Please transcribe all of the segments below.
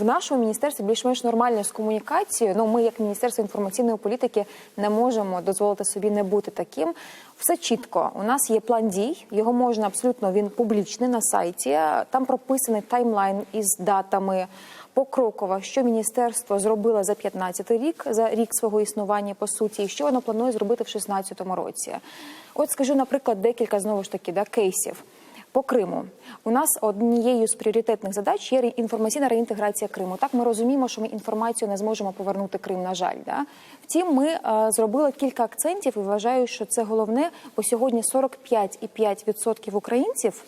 в нашому міністерстві більш-менш нормально з комунікацією. Ну, ми, як міністерство інформаційної політики, не можемо дозволити собі не бути таким. Все чітко. У нас є план дій. Його можна абсолютно він публічний на сайті. Там прописаний таймлайн із датами. Покроково, що міністерство зробило за 15 рік, за рік свого існування по суті, і що воно планує зробити в 16 році. От скажу, наприклад, декілька знову ж таки да, кейсів. По Криму у нас однією з пріоритетних задач є інформаційна реінтеграція Криму. Так ми розуміємо, що ми інформацію не зможемо повернути Крим. На жаль, да втім, ми е, зробили кілька акцентів і вважаю, що це головне, бо сьогодні 45,5% українців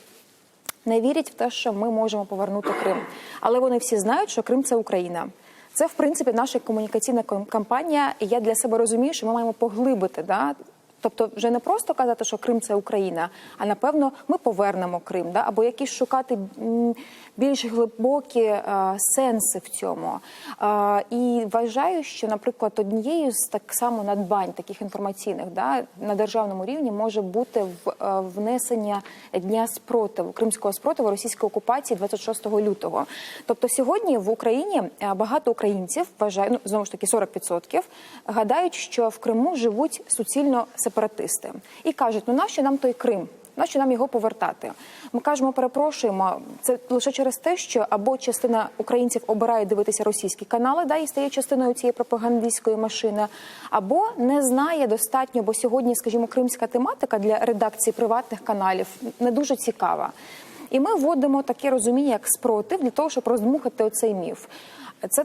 не вірять в те, що ми можемо повернути Крим. Але вони всі знають, що Крим це Україна. Це в принципі наша комунікаційна кам- кампанія. І я для себе розумію, що ми маємо поглибити да. Тобто, вже не просто казати, що Крим це Україна, а напевно ми повернемо Крим, да? або якісь шукати більш глибокі е, сенси в цьому. Е, і вважаю, що, наприклад, однією з так само надбань таких інформаційних да, на державному рівні може бути в, е, внесення дня спротиву кримського спротиву російської окупації 26 лютого. Тобто, сьогодні в Україні багато українців вважають, ну знову ж таки 40%, гадають, що в Криму живуть суцільно сепаратисти і кажуть, ну нащо нам той Крим? Нащо нам його повертати? Ми кажемо, перепрошуємо. Це лише через те, що або частина українців обирає дивитися російські канали, да і стає частиною цієї пропагандистської машини, або не знає достатньо, бо сьогодні, скажімо, кримська тематика для редакції приватних каналів не дуже цікава. І ми вводимо таке розуміння, як спротив, для того, щоб роздмухати оцей міф. Це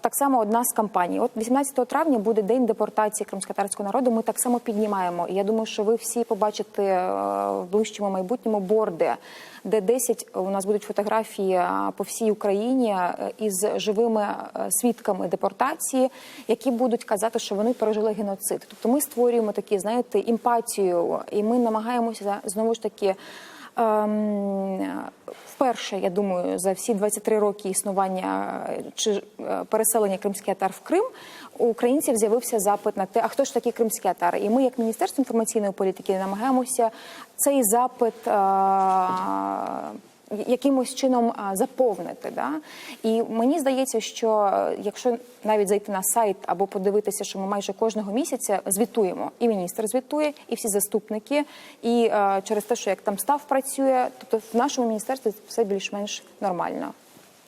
так само одна з кампаній. От 18 травня буде день депортації кримськотарського народу. Ми так само піднімаємо. Я думаю, що ви всі побачите е, в ближчому майбутньому борди, де 10 у нас будуть фотографії е, по всій Україні е, із живими е, свідками депортації, які будуть казати, що вони пережили геноцид. Тобто ми створюємо такі, знаєте, емпатію, і ми намагаємося знову ж таки. Ем, Вперше, я думаю, за всі 23 роки існування е, чи е, переселення кримських татар в Крим у українців з'явився запит на те, а хто ж такі кримські татари? І ми, як Міністерство інформаційної політики, намагаємося цей запит. Якимось чином заповнити, да і мені здається, що е, якщо навіть зайти на сайт або подивитися, що ми майже кожного місяця звітуємо, і міністр звітує, і всі заступники, і е, через те, що як там став працює, тобто в нашому міністерстві все більш-менш нормально.